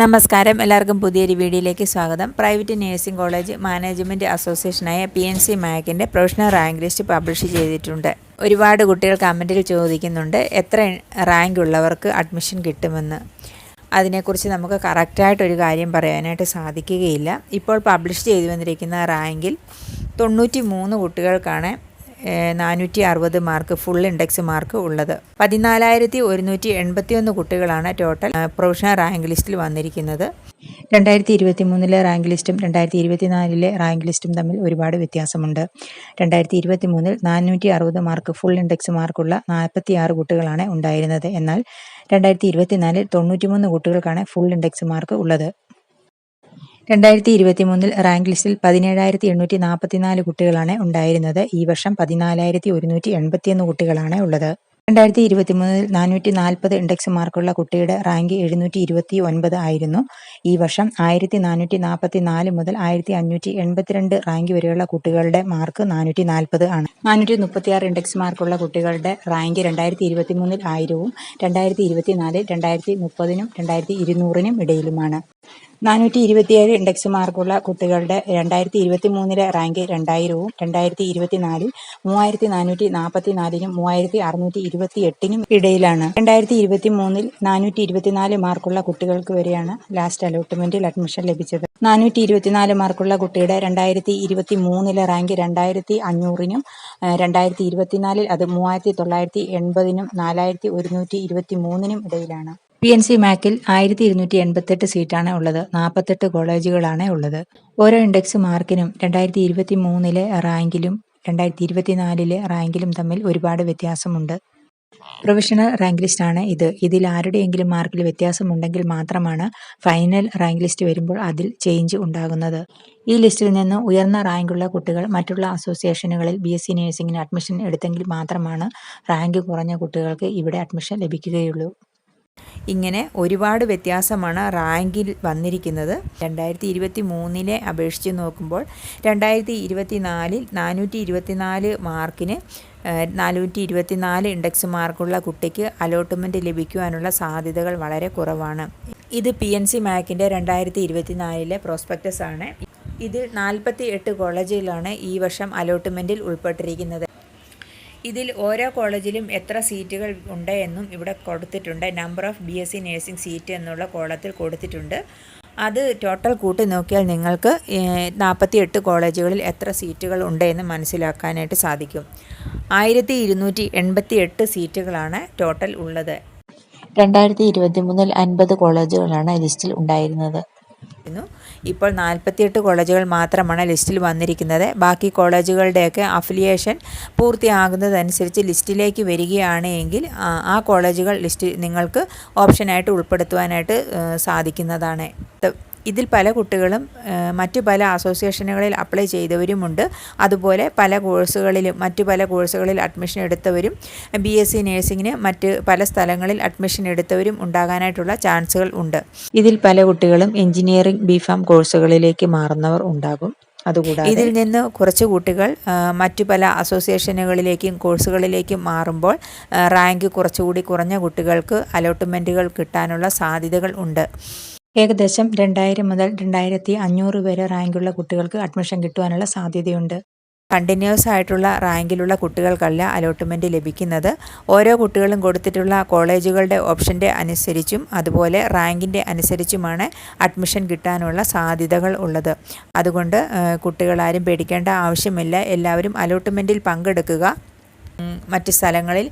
നമസ്കാരം. എല്ലാവർക്കും പുതിയൊരു വീഡിയോയിലേക്ക് സ്വാഗതം. പ്രൈവറ്റ് നഴ്സിംഗ് കോളേജ് മാനേജ്മെന്റ് അസോസിയേഷനായ പി എൻ സി മാക്കിന്റെ പ്രൊഫഷണൽ റാങ്ക് ലിസ്റ്റ് പബ്ലിഷ് ചെയ്തിട്ടുണ്ട്. ഒരുപാട് കുട്ടികൾ കമന്റിൽ ചോദിക്കുന്നുണ്ട്. എത്ര റാങ്ക് ഉള്ളവർക്ക് അഡ്മിഷൻ കിട്ടുമെന്ന്. അതിനെക്കുറിച്ച് നമുക്ക് കറക്റ്റായിട്ടൊരു കാര്യം പറയാനായിട്ട് സാധിക്കുകയില്ല. ഇപ്പോൾ പബ്ലിഷ് ചെയ്തു വന്നിരിക്കുന്ന റാങ്കിൽ തൊണ്ണൂറ്റി മൂന്ന് കുട്ടികൾക്കാണ് നാനൂറ്റി അറുപത് മാർക്ക് ഫുൾ ഇൻഡെക്സ് മാർക്ക് ഉള്ളത്. പതിനാലായിരത്തി ഒരുന്നൂറ്റി എൺപത്തി ഒന്ന് കുട്ടികളാണ് ടോട്ടൽ പ്രൊഫഷണൽ റാങ്ക് ലിസ്റ്റിൽ വന്നിരിക്കുന്നത്. രണ്ടായിരത്തി ഇരുപത്തി മൂന്നിലെ റാങ്ക് ലിസ്റ്റും രണ്ടായിരത്തി ഇരുപത്തി നാലിലെ റാങ്ക് ലിസ്റ്റും തമ്മിൽ ഒരുപാട് വ്യത്യാസമുണ്ട്. രണ്ടായിരത്തി ഇരുപത്തി മൂന്നിൽ നാനൂറ്റി അറുപത് മാർക്ക് ഫുൾ ഇൻഡെക്സ് മാർക്കുള്ള നാൽപ്പത്തി ആറ് കുട്ടികളാണ് ഉണ്ടായിരുന്നത്. എന്നാൽ രണ്ടായിരത്തി ഇരുപത്തിനാലിൽ തൊണ്ണൂറ്റിമൂന്ന് കുട്ടികൾക്കാണ് ഫുൾ ഇൻഡെക്സ് മാർക്ക് ഉള്ളത്. രണ്ടായിരത്തി ഇരുപത്തി മൂന്നിൽ റാങ്ക് ലിസ്റ്റിൽ പതിനേഴായിരത്തി എണ്ണൂറ്റി നാൽപ്പത്തിനാല് കുട്ടികളാണ് ഉണ്ടായിരുന്നത്. ഈ വർഷം പതിനാലായിരത്തി ഒരുന്നൂറ്റി എൺപത്തിയൊന്ന് കുട്ടികളാണ് ഉള്ളത്. രണ്ടായിരത്തി ഇരുപത്തി മൂന്നിൽ നാനൂറ്റി നാൽപ്പത് ഇൻഡെക്സ് മാർക്കുള്ള കുട്ടിയുടെ റാങ്ക് എഴുന്നൂറ്റി ഇരുപത്തി ഒൻപത് ആയിരുന്നു. ഈ വർഷം ആയിരത്തി നാനൂറ്റി നാൽപ്പത്തി നാല് മുതൽ ആയിരത്തി അഞ്ഞൂറ്റി എൺപത്തിരണ്ട് റാങ്ക് വരെയുള്ള കുട്ടികളുടെ മാർക്ക് നാനൂറ്റി നാൽപ്പത് ആണ്. നാനൂറ്റി മുപ്പത്തിയാറ് ഇൻഡെക്സ് മാർക്കുള്ള കുട്ടികളുടെ റാങ്ക് രണ്ടായിരത്തി ഇരുപത്തി മൂന്നിൽ ആയിരവും രണ്ടായിരത്തി ഇരുപത്തി നാലിൽ രണ്ടായിരത്തി മുപ്പതിനും രണ്ടായിരത്തി ഇരുന്നൂറിനും ഇടയിലുമാണ്. നാനൂറ്റി ഇരുപത്തിയേഴ് ഇൻഡെക്സ് മാർക്കുള്ള കുട്ടികളുടെ രണ്ടായിരത്തി ഇരുപത്തി മൂന്നിലെ റാങ്ക് രണ്ടായിരവും രണ്ടായിരത്തി ഇരുപത്തി നാലിൽ മൂവായിരത്തി നാനൂറ്റി നാൽപ്പത്തി നാലിനും മൂവായിരത്തി അറുന്നൂറ്റി ഇരുപത്തി എട്ടിനും ഇടയിലാണ്. രണ്ടായിരത്തി ഇരുപത്തി മൂന്നിൽ നാനൂറ്റി ഇരുപത്തിനാല് മാർക്കുള്ള കുട്ടികൾക്ക് വരെയാണ് ലാസ്റ്റ് അലോട്ട്മെന്റിൽ അഡ്മിഷൻ ലഭിച്ചത്. നാനൂറ്റി ഇരുപത്തിനാല് മാർക്കുള്ള കുട്ടിയുടെ രണ്ടായിരത്തി ഇരുപത്തി മൂന്നിലെ റാങ്ക് രണ്ടായിരത്തി അഞ്ഞൂറിനും രണ്ടായിരത്തി ഇരുപത്തിനാലിൽ അത് മൂവായിരത്തി തൊള്ളായിരത്തി എൺപതിനും നാലായിരത്തി ഒരുന്നൂറ്റി ഇരുപത്തി മൂന്നിനും ഇടയിലാണ്. പി എൻ സി മാക്കിൽ ആയിരത്തി ഇരുന്നൂറ്റി എൺപത്തെട്ട് സീറ്റാണ് ഉള്ളത്. നാൽപ്പത്തെട്ട് കോളേജുകളാണ് ഉള്ളത്. ഓരോ ഇൻഡെക്സ് മാർക്കിനും രണ്ടായിരത്തി ഇരുപത്തി മൂന്നിലെ റാങ്കിലും രണ്ടായിരത്തി ഇരുപത്തിനാലിലെ റാങ്കിലും തമ്മിൽ ഒരുപാട് വ്യത്യാസമുണ്ട്. പ്രൊഫഷണൽ റാങ്ക് ലിസ്റ്റ് ആണ് ഇത്. ഇതിൽ ആരുടെയെങ്കിലും മാർക്കിൽ വ്യത്യാസമുണ്ടെങ്കിൽ മാത്രമാണ് ഫൈനൽ റാങ്ക് ലിസ്റ്റ് വരുമ്പോൾ അതിൽ ചേഞ്ച് ഉണ്ടാകുന്നത്. ഈ ലിസ്റ്റിൽ നിന്ന് ഉയർന്ന റാങ്കുള്ള കുട്ടികൾ മറ്റുള്ള അസോസിയേഷനുകളിൽ ബി എസ് സി നഴ്സിംഗിന് അഡ്മിഷൻ എടുത്തെങ്കിൽ മാത്രമാണ് റാങ്ക് കുറഞ്ഞ കുട്ടികൾക്ക് ഇവിടെ അഡ്മിഷൻ ലഭിക്കുകയുള്ളൂ. ഇങ്ങനെ ഒരുപാട് വ്യത്യാസമാണ് റാങ്കിൽ വന്നിരിക്കുന്നത്. രണ്ടായിരത്തി ഇരുപത്തി മൂന്നിനെ അപേക്ഷിച്ച് നോക്കുമ്പോൾ രണ്ടായിരത്തി ഇരുപത്തി നാലിൽ നാനൂറ്റി ഇരുപത്തി നാല് മാർക്കിന് നാനൂറ്റി ഇരുപത്തി നാല് ഇൻഡെക്സ് മാർക്കുള്ള കുട്ടിക്ക് അലോട്ട്മെന്റ് ലഭിക്കുവാനുള്ള സാധ്യതകൾ വളരെ കുറവാണ്. ഇത് പി എൻ സി മാക്കിന്റെ രണ്ടായിരത്തി ഇരുപത്തി നാലിലെ പ്രോസ്പെക്ടസ് ആണ്. ഇതിൽ നാൽപ്പത്തി എട്ട് കോളേജുകളാണ് ഈ വർഷം അലോട്ട്മെന്റിൽ ഉൾപ്പെട്ടിരിക്കുന്നത്. ഇതിൽ ഓരോ കോളേജിലും എത്ര സീറ്റുകൾ ഉണ്ട് എന്നും ഇവിടെ കൊടുത്തിട്ടുണ്ട്. Number of B S C nursing seat എന്നുള്ള കോളത്തിൽ കൊടുത്തിട്ടുണ്ട്. അത് ടോട്ടൽ കൂട്ടി നോക്കിയാൽ നിങ്ങൾക്ക് നാൽപ്പത്തി എട്ട് കോളേജുകളിൽ എത്ര സീറ്റുകൾ ഉണ്ട് എന്ന് മനസ്സിലാക്കാനായിട്ട് സാധിക്കും. ആയിരത്തി ഇരുന്നൂറ്റി എൺപത്തി എട്ട് സീറ്റുകളാണ് ടോട്ടൽ ഉള്ളത്. രണ്ടായിരത്തി ഇരുപത്തി മൂന്നിൽ അൻപത് കോളേജുകളാണ് ലിസ്റ്റിൽ ഉണ്ടായിരുന്നത്. ഇപ്പോൾ നാൽപ്പത്തിയെട്ട് കോളേജുകൾ മാത്രമാണ് ലിസ്റ്റിൽ വന്നിരിക്കുന്നത്. ബാക്കി കോളേജുകളുടെയൊക്കെ അഫിലിയേഷൻ പൂർത്തിയാകുന്നതനുസരിച്ച് ലിസ്റ്റിലേക്ക് വരികയാണ് എങ്കിൽ ആ കോളേജുകൾ ലിസ്റ്റ് നിങ്ങൾക്ക് ഓപ്ഷനായിട്ട് ഉൾപ്പെടുത്തുവാനായിട്ട് സാധിക്കുന്നതാണ്. ഇതിൽ പല കുട്ടികളും മറ്റു പല അസോസിയേഷനുകളിൽ അപ്ലൈ ചെയ്തവരുമുണ്ട്. അതുപോലെ പല കോഴ്സുകളിലും മറ്റു പല കോഴ്സുകളിൽ അഡ്മിഷൻ എടുത്തവരും ബി എസ് സി നേഴ്സിങ്ങിന് മറ്റ് പല സ്ഥലങ്ങളിൽ അഡ്മിഷൻ എടുത്തവരും ഉണ്ടാകാനായിട്ടുള്ള ചാൻസുകൾ ഉണ്ട്. ഇതിൽ പല കുട്ടികളും എഞ്ചിനീയറിംഗ് ബി ഫാം കോഴ്സുകളിലേക്ക് മാറുന്നവർ ഉണ്ടാകും. അതുകൂടാതെ ഇതിൽ നിന്ന് കുറച്ച് കുട്ടികൾ മറ്റു പല അസോസിയേഷനുകളിലേക്കും കോഴ്സുകളിലേക്കും മാറുമ്പോൾ റാങ്ക് കുറച്ചുകൂടി കുറഞ്ഞ കുട്ടികൾക്ക് അലോട്ട്മെന്റുകൾ കിട്ടാനുള്ള സാധ്യതകൾ ഉണ്ട്. ഏകദേശം രണ്ടായിരം മുതൽ രണ്ടായിരത്തി അഞ്ഞൂറ് വരെ റാങ്കുള്ള കുട്ടികൾക്ക് അഡ്മിഷൻ കിട്ടുവാനുള്ള സാധ്യതയുണ്ട്. കണ്ടിന്യൂസ് ആയിട്ടുള്ള റാങ്കിലുള്ള കുട്ടികൾക്കല്ല അലോട്ട്മെന്റ് ലഭിക്കുന്നത്. ഓരോ കുട്ടികളും കൊടുത്തിട്ടുള്ള കോളേജുകളുടെ ഓപ്ഷന്റെ അനുസരിച്ചും അതുപോലെ റാങ്കിന്റെ അനുസരിച്ചുമാണ് അഡ്മിഷൻ കിട്ടാനുള്ള സാധ്യതകൾ ഉള്ളത്. അതുകൊണ്ട് കുട്ടികളാരും പേടിക്കേണ്ട ആവശ്യമില്ല. എല്ലാവരും അലോട്ട്മെന്റിൽ പങ്കെടുക്കുക. മറ്റ് സ്ഥലങ്ങളിൽ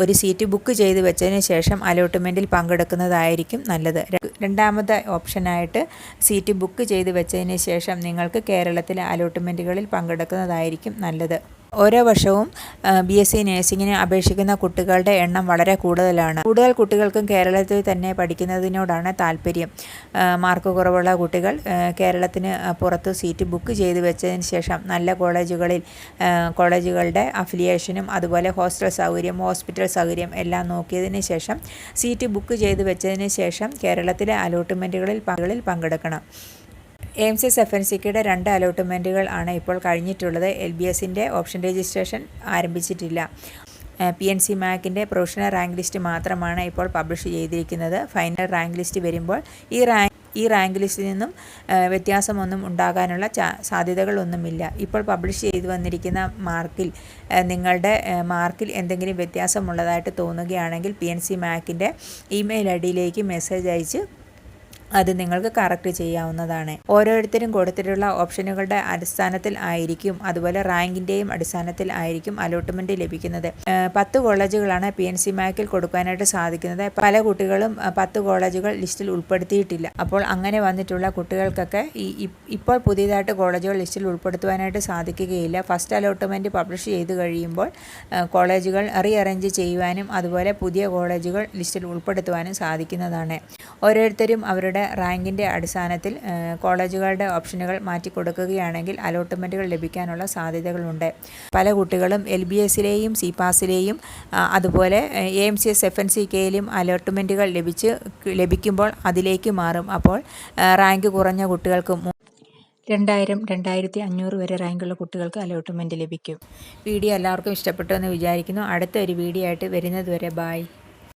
ഒരു സീറ്റ് ബുക്ക് ചെയ്ത് വെച്ചതിന് ശേഷം അലോട്ട്മെന്റിൽ പങ്കെടുക്കുന്നതായിരിക്കും നല്ലത്. രണ്ടാമത്തെ ഓപ്ഷനായിട്ട് സീറ്റ് ബുക്ക് ചെയ്ത് വെച്ചതിന് ശേഷം നിങ്ങൾക്ക് കേരളത്തിലെ അലോട്ട്മെന്റുകളിൽ പങ്കെടുക്കുന്നതായിരിക്കും നല്ലത്. ഓരോ വർഷവും ബി എസ് സി നേഴ്സിങ്ങിന് അപേക്ഷിക്കുന്ന കുട്ടികളുടെ എണ്ണം വളരെ കൂടുതലാണ്. കൂടുതൽ കുട്ടികൾക്കും കേരളത്തിൽ തന്നെ പഠിക്കുന്നതിനോടാണ് താല്പര്യം. മാർക്ക് കുറവുള്ള കുട്ടികൾ കേരളത്തിന് പുറത്ത് സീറ്റ് ബുക്ക് ചെയ്ത് വെച്ചതിന് ശേഷം നല്ല കോളേജുകളിൽ കോളേജുകളുടെ അഫിലിയേഷനും അതുപോലെ ഹോസ്റ്റൽ സൗകര്യം ഹോസ്പിറ്റൽ സൗകര്യം എല്ലാം നോക്കിയതിന് ശേഷം സീറ്റ് ബുക്ക് ചെയ്ത് വെച്ചതിന് ശേഷം കേരളത്തിലെ അലോട്ട്മെന്റുകളിൽ പങ്കെടുക്കണം. എയിംസ് എഫ് എൻ സിക്കയുടെ രണ്ട് അലോട്ട്മെന്റുകൾ ആണ് ഇപ്പോൾ കഴിഞ്ഞിട്ടുള്ളത്. എൽ ബി എസിന്റെ ഓപ്ഷൻ രജിസ്ട്രേഷൻ ആരംഭിച്ചിട്ടില്ല. പി എൻ സി മാക്കിന്റെ പ്രൊഫഷണൽ റാങ്ക് ലിസ്റ്റ് മാത്രമാണ് ഇപ്പോൾ പബ്ലിഷ് ചെയ്തിരിക്കുന്നത്. ഫൈനൽ റാങ്ക് ലിസ്റ്റ് വരുമ്പോൾ ഈ റാങ്ക് ഈ റാങ്ക് ലിസ്റ്റിൽ നിന്നും വ്യത്യാസമൊന്നും ഉണ്ടാകാനുള്ള സാധ്യതകളൊന്നുമില്ല. ഇപ്പോൾ പബ്ലിഷ് ചെയ്തു വന്നിരിക്കുന്ന മാർക്കിൽ നിങ്ങളുടെ മാർക്കിൽ എന്തെങ്കിലും വ്യത്യാസമുള്ളതായിട്ട് തോന്നുകയാണെങ്കിൽ പി എൻ സി മാക്കിന്റെ ഇമെയിൽ ഐ ഡിയിലേക്ക് മെസ്സേജ് അയച്ച് അത് നിങ്ങൾക്ക് കറക്റ്റ് ചെയ്യാവുന്നതാണ്. ഓരോരുത്തരും കൊടുത്തിട്ടുള്ള ഓപ്ഷനുകളുടെ അടിസ്ഥാനത്തിൽ ആയിരിക്കും. അതുപോലെ റാങ്കിന്റെയും അടിസ്ഥാനത്തിൽ ആയിരിക്കും അലോട്ട്മെന്റ് ലഭിക്കുന്നത്. പത്ത് കോളേജുകളാണ് പി എൻ സി മാക്കിൽ കൊടുക്കാനായിട്ട് സാധിക്കുന്നത്. പല കുട്ടികളും പത്ത് കോളേജുകൾ ലിസ്റ്റിൽ ഉൾപ്പെടുത്തിയിട്ടില്ല. അപ്പോൾ അങ്ങനെ വന്നിട്ടുള്ള കുട്ടികൾക്കൊക്കെ ഈ ഇപ്പോൾ പുതിയതായിട്ട് കോളേജുകൾ ലിസ്റ്റിൽ ഉൾപ്പെടുത്തുവാനായിട്ട് സാധിക്കുകയില്ല. ഫസ്റ്റ് അലോട്ട്മെന്റ് പബ്ലിഷ് ചെയ്ത് കഴിയുമ്പോൾ കോളേജുകൾ റീ അറേഞ്ച് ചെയ്യുവാനും അതുപോലെ പുതിയ കോളേജുകൾ ലിസ്റ്റിൽ ഉൾപ്പെടുത്തുവാനും സാധിക്കുന്നതാണ്. ഓരോരുത്തരും അവരുടെ റാങ്കിന്റെ അടിസ്ഥാനത്തിൽ കോളേജുകളുടെ ഓപ്ഷനുകൾ മാറ്റി കൊടുക്കുകയാണെങ്കിൽ അലോട്ട്മെന്റുകൾ ലഭിക്കാനുള്ള സാധ്യതകളുണ്ട്. പല കുട്ടികളും എൽ ബി എസിലെയും സി പാസിലെയും അതുപോലെ A M C S F N C കെയിലും അലോട്ട്മെന്റുകൾ ലഭിച്ച് ലഭിക്കുമ്പോൾ അതിലേക്ക് മാറും. അപ്പോൾ റാങ്ക് കുറഞ്ഞ കുട്ടികൾക്കും രണ്ടായിരം രണ്ടായിരത്തി അഞ്ഞൂറ് വരെ റാങ്കുള്ള കുട്ടികൾക്ക് അലോട്ട്മെന്റ് ലഭിക്കും. വീഡിയോ എല്ലാവർക്കും ഇഷ്ടപ്പെട്ടു എന്ന് വിചാരിക്കുന്നു. അടുത്ത ഒരു വീഡിയോ ആയിട്ട് വരുന്നതുവരെ ബായ്